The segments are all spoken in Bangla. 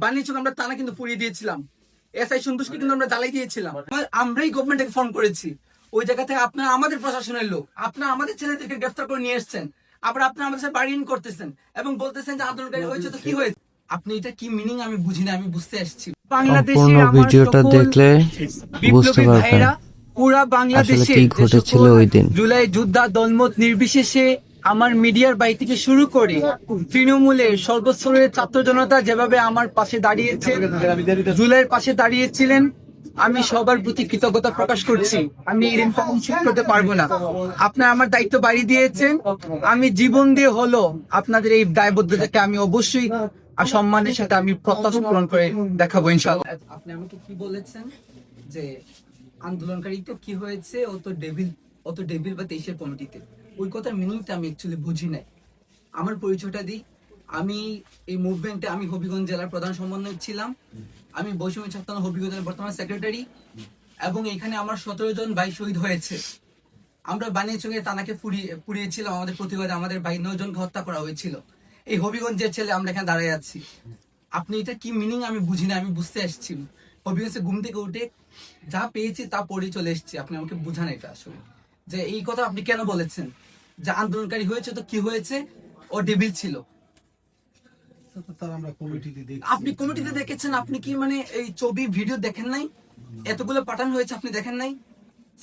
বানিয়েছিল আমরা তানা কিন্তু পুড়িয়ে দিয়েছিলাম। এসআই সন্তোষকে কিন্তু আমরা জ্বালাই দিয়েছিলাম। আমরা- আমরাই গভর্নমেন্টকে ফোন করেছি। ওই জায়গা থেকে আপনারা আমাদের প্রশাসনের লোক আপনারা আমাদের ছেলেদেরকে গ্রেফতার করে নিয়ে এসেছেন। আবার আপনারা আমাদের সাথে বাড়ি করতেছেন এবং বলতেছেন যে আন্দোলনকারী হয়েছে তো কি হয়েছে? আপনি এটা কি মিনিং আমি বুঝি না আমি বুঝতে আসছি। সম্পূর্ণ ভিডিওটা দেখলে বুঝতে পারবেন পুরা বাংলাদেশে কি ঘটেছিল ওই দিন। জুলাই যোদ্ধা দলমত নির্বিশেষে আমার মিডিয়ার বাড়ি থেকে শুরু করে। তৃণমূলের সর্বস্তরের ছাত্র জনতা যেভাবে আমার পাশে দাঁড়িয়েছে জুলাইয়ের পাশে দাঁড়িয়েছিলেন আমি সবার প্রতি কৃতজ্ঞতা প্রকাশ করছি। আমি ঋণ শোধ করতে পারব না। আপনার আমার দায়িত্ব বাড়ি দিয়েছেন। আমি জীবন দিয়ে হলো আপনাদের এই দায়বদ্ধতাকে আমি অবশ্যই আর সম্মানের সাথে আমি প্রত্যাশা পূরণ করে দেখাবো ইনশাল্লাহ আপনি আমাকে কি বলেছেন? যে আন্দোলনকারী তো কি হয়েছে? ও তো ডেভিল ও তো ডেভিল বা তেইশের কমিটিতে। ওই কথার মিনিংটা আমি অ্যাকচুয়ালি বুঝি নাই। আমার পরিচয়টা দিই। আমি এই মুভমেন্টে আমি হবিগঞ্জ জেলার প্রধান সমন্বয়ক ছিলাম। আমি বৈষম্য ছাত্র হবিগঞ্জের বর্তমান সেক্রেটারি এবং এখানে আমার সতেরো জন ভাই শহীদ হয়েছে। আমরা বানিয়াচঙ্গে তানাকে পুড়িয়ে, পুড়িয়েছিলাম। আমাদের প্রতিবাদে আমাদের ভাই নয় জনকে হত্যা করা হয়েছিল। এই হবিগঞ্জের ছেলে আমরা এখানে দাঁড়িয়ে আছি। আপনি এটা কি মিনিং আমি বুঝি না, আমি বুঝতে আসছি। হবিগঞ্জে ঘুম থেকে উঠে যা পেয়েছি তা পড়ে চলে এসেছি। আপনি আমাকে বুঝান এটা আসলে। যে এই কথা আপনি কেন বলেছেন? যে আন্দোলনকারী হয়েছে তো কি হয়েছে? ও ডেবিল ছিল। তার আমরা কমিটিতে দেখি আপনি কমিটিতে দেখেছেন? আপনি কি মানে এই ছবি ভিডিও দেখেন নাই? এতগুলো পাঠানো হয়েছে আপনি দেখেন নাই?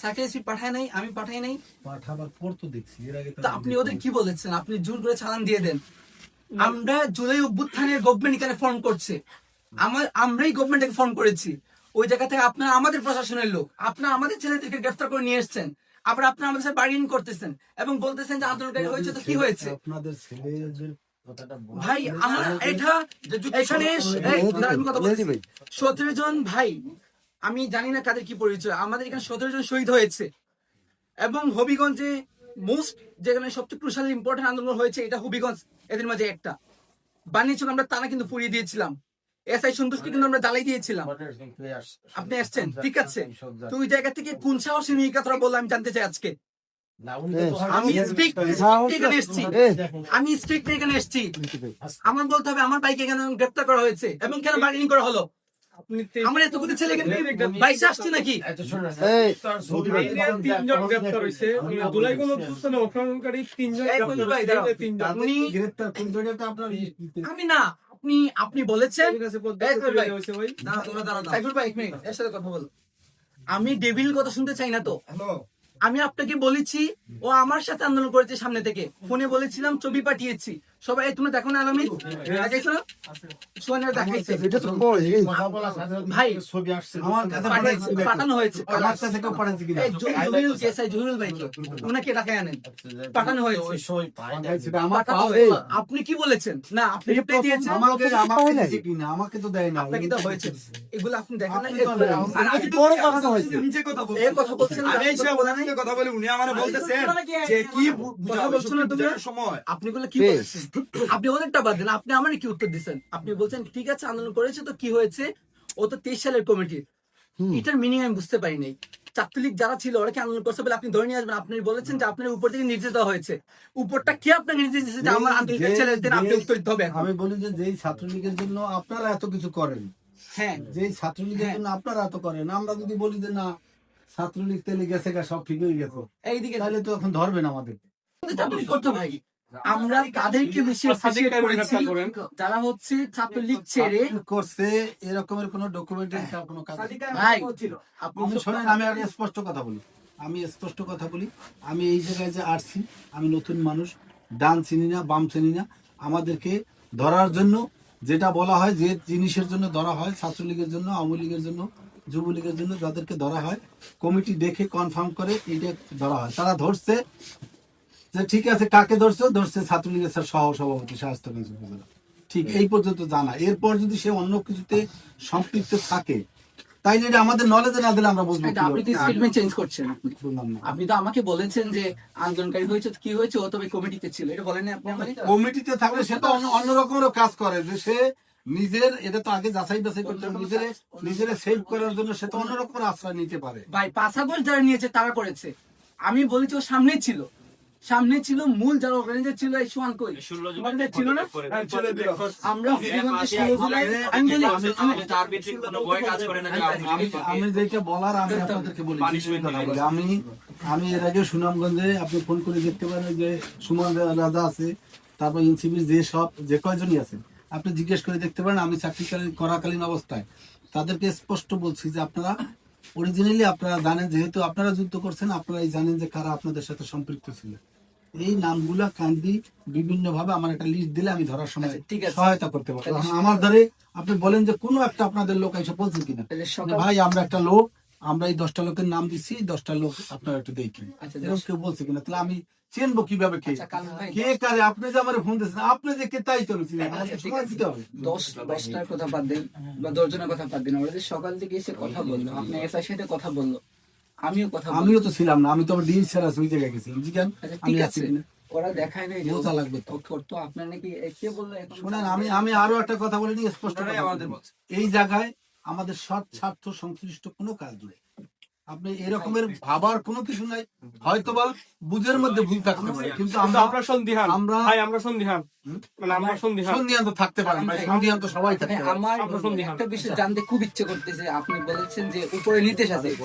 সার্কেল পাঠায় নাই আমি পাঠাই নাই? পাঠাবার পর তো দেখছি এর আগে তো আপনি ওদের কি বলেছেন? আপনি জোর করে চালান দিয়ে দেন। আমরা জুলাই অভ্যুত্থানের গভর্নমেন্ট এখানে ফর্ম করছে। আমার আমরাই গভর্নমেন্টকে ফর্ম করেছি। ওই জায়গা থেকে আপনারা আমাদের প্রশাসনের লোক আপনারা আমাদের ছেলেদেরকে গ্রেফতার করে নিয়ে এসেছেন। আবার আপনারা আমাদের সাথে বাড়ি করতেছেন এবং বলতেছেন যে আন্দোলনকারী হয়েছে তো কি হয়েছে? আপনাদের ছেলেদের ভাই আমার এটা এখানে সতেরো জন ভাই আমি জানি না কাদের কি পরিচয় আমাদের এখানে সতেরো জন শহীদ হয়েছে। এবং হবিগঞ্জে মোস্ট যেখানে সবচেয়ে ক্রুশাল ইম্পর্টেন্ট আন্দোলন হয়েছে এটা হবিগঞ্জ এদের মাঝে একটা। বানিয়েছিল আমরা তারা কিন্তু পুড়িয়ে দিয়েছিলাম। এসআই সন্তোষকে কিন্তু আমরা জ্বালাই দিয়েছিলাম। আপনি আসছেন ঠিক আছে? তো ওই জায়গা থেকে কোন সাহসী নিয়ে কথাটা বললাম আমি জানতে চাই আজকে? না, উনি তো তো আমি স্ট্রিক্ট এখানে এসেছি। আমার বলতে হবে আমার বাইকে কেন গ্রেপ্তার করা হয়েছে এবং কেন বার্গেনিং করা হলো? আমার এতগুলো ছেলে বাইশে আসছে নাকি? আপনার আমি না আপনি আপনি বলেছেন। আমি ডেভিল কথা শুনতে চাই না তো। আমি আপনাকে বলেছি ও আমার সাথে আন্দোলন করেছে সামনে থেকে। ফোনে বলেছিলাম ছবি পাঠিয়েছি। সবাই তুমি দেখো না আলামিন? দেখাইছো। না সোহানের দেখাইছে ভাই, ছবি আসছে আমার কাছে পাঠানো হয়েছে। আমার কাছে কেউ পাঠাইছে কিনা? এই জু- জুবিল কেসাই ভাই ওনাকে ডাকায় আনেন। পাঠানো হয়েছে। সেটা আমার পাঠানো আপনি কি বলেছেন? না আপনি দিয়েছেন? আমাকে আমাকে দিয়েছে কিনা? আমাকে তো দেয় না আপনাকে তো হয়েছে। এগুলো আপনি দেখেন না আর আমি বড় কথা হয়েছে এই কথা বলছেন। আমি এই সব কথা বলি উনি আমারে বলতেছেন যে কি কথা তুমি? সময়। আপনি বলে কি বলেছেন? আপনি ওদেরটা বাদ দেন আপনি আমার কি উত্তর দিচ্ছেন? আপনি বলছেন ঠিক আছে আন্দোলন করেছে তো কি হয়েছে? ও তো তেইশ সালের কমিটি। এটার মিনিং আমি বুঝতে পারি নাই। ছাত্রলীগ যারা ছিল ওরা কি আন্দোলন করছে বলে আপনি ধরে নিয়ে আসবেন? আপনি বলেছেন যে আপনার উপর থেকে নির্দেশ দেওয়া হয়েছে। উপরটা কি আপনাকে নির্দেশ দিয়েছে যে আমার আন্দোলন ছেলেদের আপনি উত্তর দিতে হবে আমি বলি যে যেই ছাত্রলীগের জন্য আপনারা এত কিছু করেন হ্যাঁ। যেই ছাত্রলীগের হ্যাঁ। জন্য আপনারা এত করেন আমরা যদি বলি যে না ছাত্রলীগ তেলে গেছে গা সব ঠিক হয়ে গেছে এইদিকে তাহলে তো এখন ধরবেন আমাদের। করতে ভাই। আমরা তাদেরকে বেশি appreciate করেছি। যারা হচ্ছে ছাত্রলীগ ছেড়ে করছে এরকমের কোন ডকুমেন্টারি কোনো কাজ ভাই আপনি শোনেন আমি আগে স্পষ্ট কথা বলি। আমি স্পষ্ট কথা বলি। আমি এই জায়গায় যে আসছি আমি নতুন মানুষ ডান চিনি না বাম চিনি না। আমাদেরকে ধরার জন্য যেটা বলা হয় যে জিনিসের জন্য ধরা হয় ছাত্রলীগের জন্য আওয়ামী লীগের জন্য যুবলীগের জন্য যাদেরকে ধরা হয় কমিটি দেখে কনফার্ম করে এটা ধরা হয়। তারা ধরছে যে ঠিক আছে কাকে ধরছে? ধরছে ছাত্রলীগের স্যার সহ সভাপতি স্বাস্থ্যগঞ্জ উপজেলা ঠিক এই পর্যন্ত জানা। এরপর যদি সে অন্য কিছুতে সম্পৃক্ত থাকে তাই যদি আমাদের নলেজে না দিলে আমরা বুঝব আপনি তো স্টেটমেন্ট চেঞ্জ করছেন। আপনি আপনি তো আমাকে বলেছেন যে আন্দোলনকারী হয়েছে কি হয়েছে ও তবে কমিটিতে ছিল। এটা বলেন আপনি কমিটিতে থাকলে সে তো অন্য- রকমেরও কাজ করে যে সে নিজের এটা তো আগে যাচাই বাছাই করতে হবে নিজের নিজের সেভ করার জন্য সে তো অন্য রকমের আশ্রয় নিতে পারে। ভাই পাঁচ যারা নিয়েছে তারা করেছে। আমি বলেছি ও সামনেই ছিল। সামনে ছিল মূল যারা অর্গানাইজার ছিল এই সোয়ান কই? ছিল না। আমরা আমি আমি- আমি আমি যেটা বলার আমি আপনাদেরকে বলি। আমি আমি এর আগে সুনামগঞ্জে আপনি ফোন করে দেখতে পারেন যে সুমন রাজা আছে তারপর এনসিবির যে সব যে কয়জনই আছে আপনি জিজ্ঞেস করে দেখতে পারেন আমি চাকরি কালীন- করাকালীন অবস্থায়। তাদেরকে স্পষ্ট বলছি যে আপনারা অরিজিনালি আপনারা জানেন যেহেতু আপনারা যুদ্ধ করছেন আপনারাই জানেন যে কারা আপনাদের সাথে সম্পৃক্ত ছিল। এই নামগুলা কান্দি বিভিন্ন ভাবে আমার একটা লিস্ট দিলে আমি ধরার সময় আচ্ছা, ঠিক আছে। সহায়তা করতে পারব। আমার ধরে আপনি বলেন যে কোনো একটা আপনাদের লোক এসে বলছেন কিনা। ভাই আমরা একটা লোক আমরা এই দশটা লোকের নাম দিচ্ছি দশটা লোক আপনারা একটু দেখেন। আচ্ছা, এরকম কেউ বলছে কিনা তাহলে আমি চিনবো কীভাবে কে। আচ্ছা, কে কারে আপনি যে আমার ফোন দিচ্ছেন আপনি যে কে তাই তো আমাকে আচ্ছা, দশটার কথা বাদ দেন বা দশজনের কথা বাদ দেন। ওরা যে সকাল থেকে এসে কথা বলল আপনি এসআই সাথে কথা বলল আমিও কথা আমিও তো ছিলাম না আমি তো ডিএস ছাড়া ওই জায়গায় গেছিলাম। আচ্ছা আমি ঠিক আছে ওরা দেখায় নাই বোঝা লাগবে তো। আপনার নাকি কে বলল শোনেন আমি আমি আরও একটা কথা বলে নিই স্পষ্ট আমাদের এই জায়গায় আমাদের সৎ স্বার্থ সংশ্লিষ্ট কোনো কাজ নেই। আপনি এরকমের ভাবার কোনো কিছু নাই। হয়তো বা বুঝের মধ্যে ভুল থাকতে পারে কিন্তু আমরা আমরা সন্দিহান। আমরা- ভাই আমরা সন্দিহান। মানে আমরা সন্দিহান। সন্ধিয়ান তো থাকতে পারেন ভাই। সন্ধিয়ান তো সবাই থাকতে পারে। আমার একটা বিষয় জানতে খুব ইচ্ছে করতেছে আপনি বলেছেন যে উপরে নির্দেশ আছে।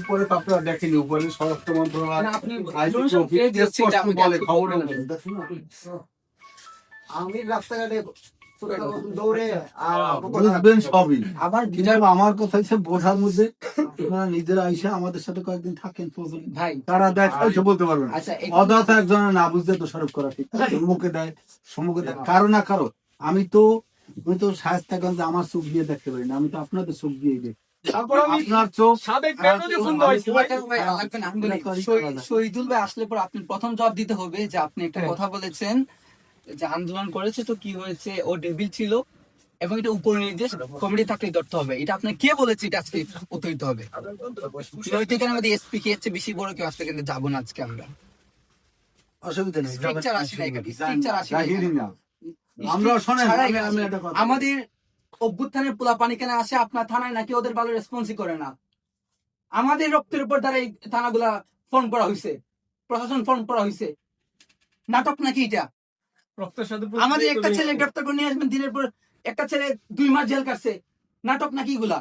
উপরে তো আপনারা দেখেনি উপরে স্বরাষ্ট্র মন্ত্রণালয় আপনি খবর। আমি রাস্তাঘাটে দৌড়ে বুঝবেন সবই। আমার আমার কথা হচ্ছে বোঝার মধ্যে আপনারা নিজেরা আইসা আমাদের সাথে কয়েকদিন থাকেন ভাই তারা দেয় বলতে পারবেন আচ্ছা একজনের না বুঝতে তো করা ঠিক মুখে দেয় সম্মুখে দেয়। কারও না কারও। আমি তো আমি তো শায়স্তাগঞ্জে আমার চোখ দিয়ে দেখতে পারি না। আমি তো আপনাদের চোখ দিয়ে দেখি শহীদুল ভাই আসলে পর আপনি প্রথম জবাব দিতে হবে যে আপনি একটা কথা বলেছেন। যে আন্দোলন করেছে তো কি হয়েছে? ও ডেবিল ছিল এবং এটা উপর নির্দেশ কমিটি থাকলে ধরতে হবে। এটা আপনি কে বলেছে এটা আজকে উত্তর দিতে হবে? এখানে আমাদের এসপি কে হচ্ছে বেশি বড় কেউ আসলে কিন্তু যাব না আজকে আমরা। অসুবিধা নেই। আমরা শোনেন আমাদের অভ্যুত্থানের পোলা পানি কেন আসে আপনার থানায় নাকি ওদের ভালো রেসপন্সই করে না? আমাদের রক্তের উপর দ্বারা এই থানাগুলা ফোন করা হয়েছে প্রশাসন ফোন করা হয়েছে নাটক নাকি এটা? আমাদের একটা ছেলে গ্রেপ্তার করে নিয়ে আসবেন দিনের পর একটা ছেলে দুই মাস জেল কাটছে নাটক নাকি এগুলা?